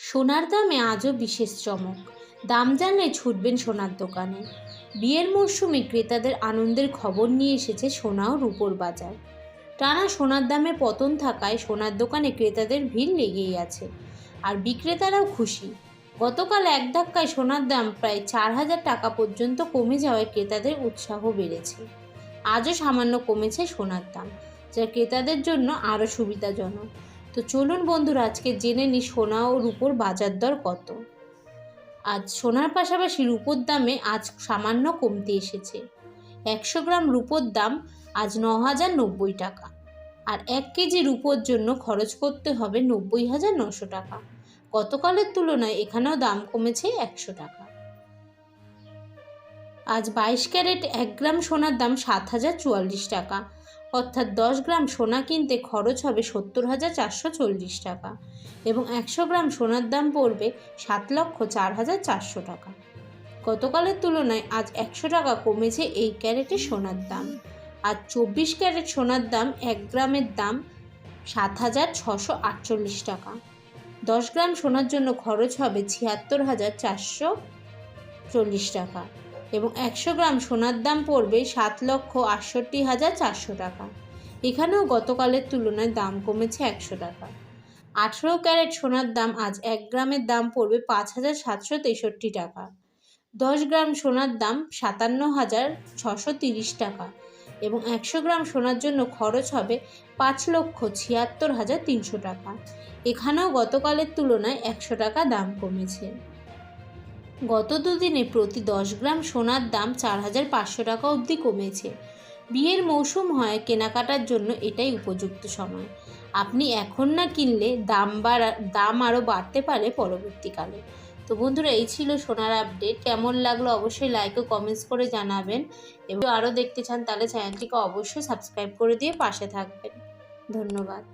সোনার দামে আজও বিশেষ চমক। দাম জানলে ছুটবেন সোনার দোকানে। বিয়ের মরশুমে ক্রেতাদের আনন্দের খবর নিয়ে এসেছে সোনা ও রূপোর বাজার। টানা সোনার দামে পতন থাকায় সোনার দোকানে ক্রেতাদের ভিড় লেগেই আছে। আর বিক্রেতারাও খুশি। গতকাল এক ধাক্কায় সোনার দাম প্রায় চার হাজার টাকা পর্যন্ত কমে যাওয়ায় ক্রেতাদের উৎসাহ বেড়েছে। আজও সামান্য কমেছে সোনার দাম, যা ক্রেতাদের জন্য আরও সুবিধাজনক। তো চলুন বন্ধুরা, আজকে জেনে নিই সোনা ও রূপোর বাজার দর কত। আজ সোনার পাশাপাশি রূপোর দামে আজ সামান্য কমতে এসেছে। একশো গ্রাম রূপোর দাম আজ ন হাজার নব্বই টাকা। আর এক কেজি রূপোর জন্য খরচ করতে হবে নব্বই হাজার নশো টাকা। গতকালের তুলনায় এখানেও দাম কমেছে একশো টাকা। আজ বাইশ ক্যারেট এক গ্রাম সোনার দাম সাত হাজার চুয়াল্লিশ টাকা। অর্থাৎ দশ গ্রাম সোনা কিনতে খরচ হবে সত্তর হাজার চারশো চল্লিশ টাকা এবং একশো গ্রাম সোনার দাম পড়বে সাত লক্ষ চার হাজার চারশো টাকা। গতকালের তুলনায় আজ একশো টাকা কমেছে এই ক্যারেটের সোনার দাম। আর চব্বিশ ক্যারেট সোনার দাম এক গ্রামের দাম সাত হাজার ছশো আটচল্লিশ টাকা। দশ গ্রাম সোনার জন্য খরচ হবে ছিয়াত্তর হাজার চারশো চল্লিশ টাকা। এবং একশো গ্রাম সোনার দাম পড়বে সাত লক্ষ আটষট্টি হাজার চারশো টাকা। এখানেও গতকালের তুলনায় দাম কমেছে একশো টাকা। আঠেরো ক্যারেট সোনার দাম আজ এক গ্রামের দাম পড়বে পাঁচ হাজার সাতশো তেষট্টি টাকা। দশ গ্রাম সোনার দাম সাতান্ন হাজার ছশো তিরিশ টাকা এবং একশো গ্রাম সোনার জন্য খরচ হবে পাঁচ লক্ষ ছিয়াত্তর হাজার তিনশো টাকা। এখানেও গতকালের তুলনায় একশো টাকা দাম কমেছে। গত দুদিনে প্রতি দশ গ্রাম সোনার দাম চার হাজার পাঁচশো টাকা অবধি কমেছে। বিয়ের মৌসুম হয় কেনাকাটার জন্য এটাই উপযুক্ত সময়। আপনি এখন না কিনলে দাম বাড়া, দাম আরও বাড়তে পারে পরবর্তীকালে। তো বন্ধুরা, এই ছিল সোনার আপডেট। কেমন লাগল অবশ্যই লাইক ও কমেন্টস করে জানাবেন। এবং আরও দেখতে চান তাহলে চ্যানেলটিকে অবশ্যই সাবস্ক্রাইব করে দিয়ে পাশে থাকবেন। ধন্যবাদ।